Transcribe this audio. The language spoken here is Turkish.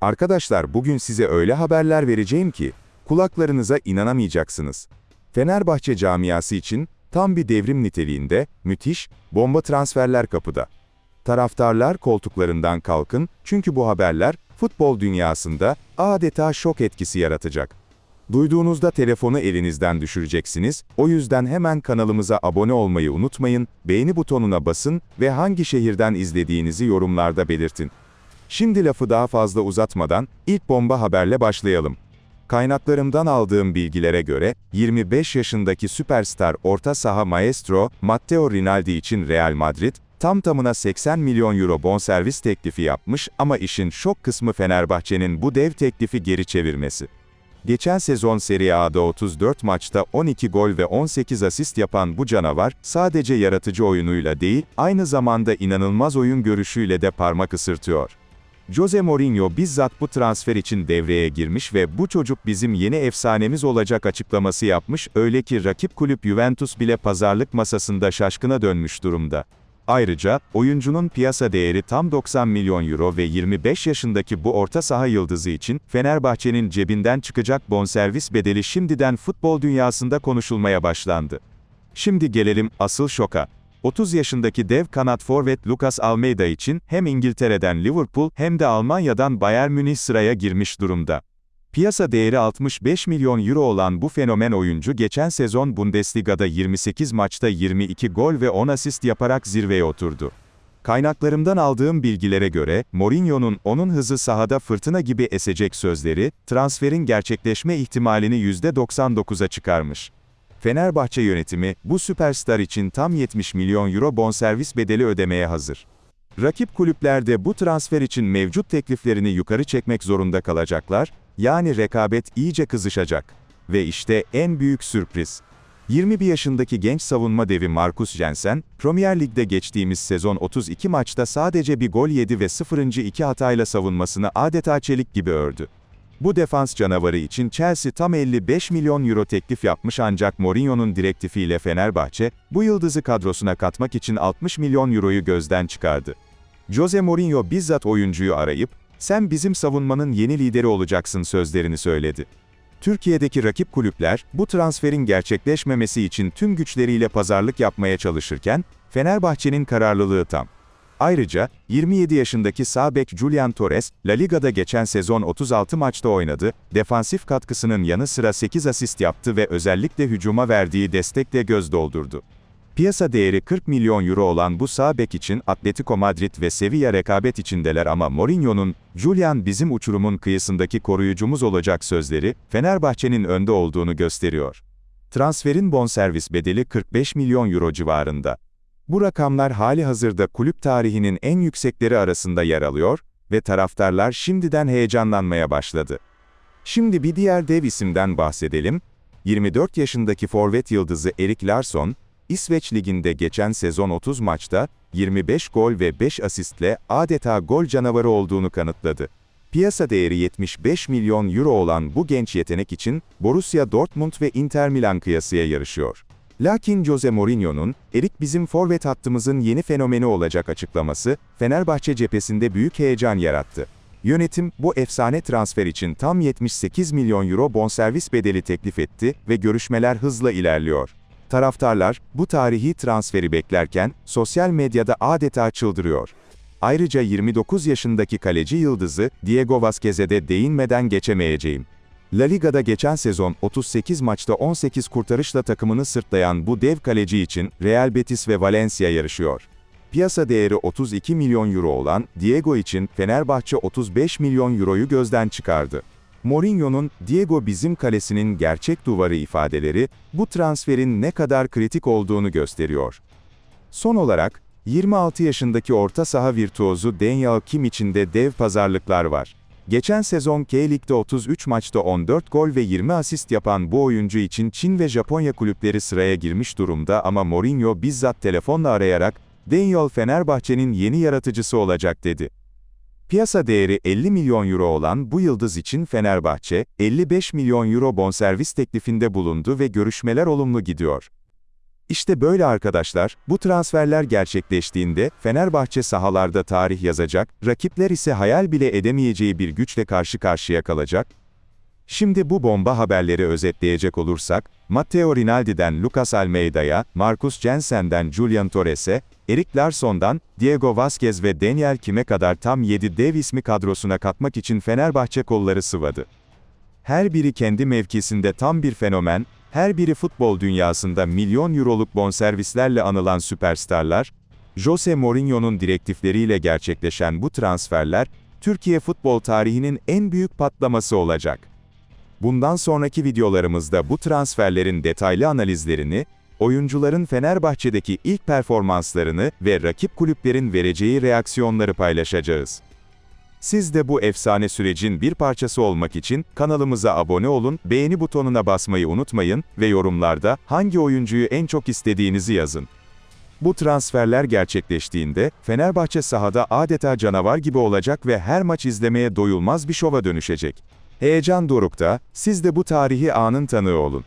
Arkadaşlar bugün size öyle haberler vereceğim ki, kulaklarınıza inanamayacaksınız. Fenerbahçe camiası için tam bir devrim niteliğinde, müthiş, bomba transferler kapıda. Taraftarlar koltuklarından kalkın çünkü bu haberler futbol dünyasında adeta şok etkisi yaratacak. Duyduğunuzda telefonu elinizden düşüreceksiniz, o yüzden hemen kanalımıza abone olmayı unutmayın, beğeni butonuna basın ve hangi şehirden izlediğinizi yorumlarda belirtin. Şimdi lafı daha fazla uzatmadan, ilk bomba haberle başlayalım. Kaynaklarımdan aldığım bilgilere göre, 25 yaşındaki süperstar orta saha maestro, Matteo Rinaldi için Real Madrid, tam tamına 80 milyon euro bonservis teklifi yapmış ama işin şok kısmı Fenerbahçe'nin bu dev teklifi geri çevirmesi. Geçen sezon Serie A'da 34 maçta 12 gol ve 18 asist yapan bu canavar, sadece yaratıcı oyunuyla değil, aynı zamanda inanılmaz oyun görüşüyle de parmak ısırtıyor. Jose Mourinho bizzat bu transfer için devreye girmiş ve bu çocuk bizim yeni efsanemiz olacak açıklaması yapmış, öyle ki rakip kulüp Juventus bile pazarlık masasında şaşkına dönmüş durumda. Ayrıca, oyuncunun piyasa değeri tam 90 milyon euro ve 25 yaşındaki bu orta saha yıldızı için, Fenerbahçe'nin cebinden çıkacak bonservis bedeli şimdiden futbol dünyasında konuşulmaya başlandı. Şimdi gelelim asıl şoka. 30 yaşındaki dev kanat forvet Lucas Almeida için hem İngiltere'den Liverpool hem de Almanya'dan Bayern Münih sıraya girmiş durumda. Piyasa değeri 65 milyon euro olan bu fenomen oyuncu geçen sezon Bundesliga'da 28 maçta 22 gol ve 10 asist yaparak zirveye oturdu. Kaynaklarımdan aldığım bilgilere göre, Mourinho'nun onun hızı sahada fırtına gibi esecek sözleri, transferin gerçekleşme ihtimalini %99'a çıkarmış. Fenerbahçe yönetimi, bu süperstar için tam 70 milyon euro bonservis bedeli ödemeye hazır. Rakip kulüpler de bu transfer için mevcut tekliflerini yukarı çekmek zorunda kalacaklar, yani rekabet iyice kızışacak. Ve işte en büyük sürpriz. 21 yaşındaki genç savunma devi Marcus Jensen, Premier Lig'de geçtiğimiz sezon 32 maçta sadece bir gol yedi ve 0. hatayla savunmasını adeta çelik gibi ördü. Bu defans canavarı için Chelsea tam 55 milyon euro teklif yapmış ancak Mourinho'nun direktifiyle Fenerbahçe, bu yıldızı kadrosuna katmak için 60 milyon euroyu gözden çıkardı. Jose Mourinho bizzat oyuncuyu arayıp, sen bizim savunmanın yeni lideri olacaksın sözlerini söyledi. Türkiye'deki rakip kulüpler, bu transferin gerçekleşmemesi için tüm güçleriyle pazarlık yapmaya çalışırken, Fenerbahçe'nin kararlılığı tam. Ayrıca, 27 yaşındaki sağ bek Julian Torres, La Liga'da geçen sezon 36 maçta oynadı, defansif katkısının yanı sıra 8 asist yaptı ve özellikle hücuma verdiği destekle göz doldurdu. Piyasa değeri 40 milyon euro olan bu sağ bek için Atletico Madrid ve Sevilla rekabet içindeler ama Mourinho'nun, Julian bizim uçurumun kıyısındaki koruyucumuz olacak sözleri, Fenerbahçe'nin önde olduğunu gösteriyor. Transferin bonservis bedeli 45 milyon euro civarında. Bu rakamlar hali hazırda kulüp tarihinin en yüksekleri arasında yer alıyor ve taraftarlar şimdiden heyecanlanmaya başladı. Şimdi bir diğer dev isimden bahsedelim. 24 yaşındaki forvet yıldızı Erik Larsson, İsveç Ligi'nde geçen sezon 30 maçta 25 gol ve 5 asistle adeta gol canavarı olduğunu kanıtladı. Piyasa değeri 75 milyon euro olan bu genç yetenek için Borussia Dortmund ve Inter Milan kıyasıya yarışıyor. Lakin Jose Mourinho'nun, Erik bizim forvet hattımızın yeni fenomeni olacak açıklaması, Fenerbahçe cephesinde büyük heyecan yarattı. Yönetim, bu efsane transfer için tam 78 milyon euro bonservis bedeli teklif etti ve görüşmeler hızla ilerliyor. Taraftarlar, bu tarihi transferi beklerken, sosyal medyada adeta çıldırıyor. Ayrıca 29 yaşındaki kaleci yıldızı, Diego Vazquez'e de değinmeden geçemeyeceğim. La Liga'da geçen sezon 38 maçta 18 kurtarışla takımını sırtlayan bu dev kaleci için Real Betis ve Valencia yarışıyor. Piyasa değeri 32 milyon euro olan Diego için Fenerbahçe 35 milyon euroyu gözden çıkardı. Mourinho'nun Diego bizim kalesinin gerçek duvarı ifadeleri bu transferin ne kadar kritik olduğunu gösteriyor. Son olarak 26 yaşındaki orta saha virtuozu Daniel Kim için de dev pazarlıklar var. Geçen sezon K-Lig'de 33 maçta 14 gol ve 20 asist yapan bu oyuncu için Çin ve Japonya kulüpleri sıraya girmiş durumda ama Mourinho bizzat telefonla arayarak, Daniel Fenerbahçe'nin yeni yaratıcısı olacak dedi. Piyasa değeri 50 milyon euro olan bu yıldız için Fenerbahçe, 55 milyon euro bonservis teklifinde bulundu ve görüşmeler olumlu gidiyor. İşte böyle arkadaşlar, bu transferler gerçekleştiğinde Fenerbahçe sahalarda tarih yazacak, rakipler ise hayal bile edemeyeceği bir güçle karşı karşıya kalacak. Şimdi bu bomba haberleri özetleyecek olursak, Matteo Rinaldi'den Lucas Almeida'ya, Marcus Jensen'den Julian Torres'e, Erik Larsson'dan Diego Vazquez ve Daniel Kim'e kadar tam 7 dev ismi kadrosuna katmak için Fenerbahçe kolları sıvadı. Her biri kendi mevkisinde tam bir fenomen, her biri futbol dünyasında milyon euroluk bonservislerle anılan süperstarlar, Jose Mourinho'nun direktifleriyle gerçekleşen bu transferler, Türkiye futbol tarihinin en büyük patlaması olacak. Bundan sonraki videolarımızda bu transferlerin detaylı analizlerini, oyuncuların Fenerbahçe'deki ilk performanslarını ve rakip kulüplerin vereceği reaksiyonları paylaşacağız. Siz de bu efsane sürecin bir parçası olmak için kanalımıza abone olun, beğeni butonuna basmayı unutmayın ve yorumlarda hangi oyuncuyu en çok istediğinizi yazın. Bu transferler gerçekleştiğinde Fenerbahçe sahada adeta canavar gibi olacak ve her maç izlemeye doyulmaz bir şova dönüşecek. Heyecan dorukta, siz de bu tarihi anın tanığı olun.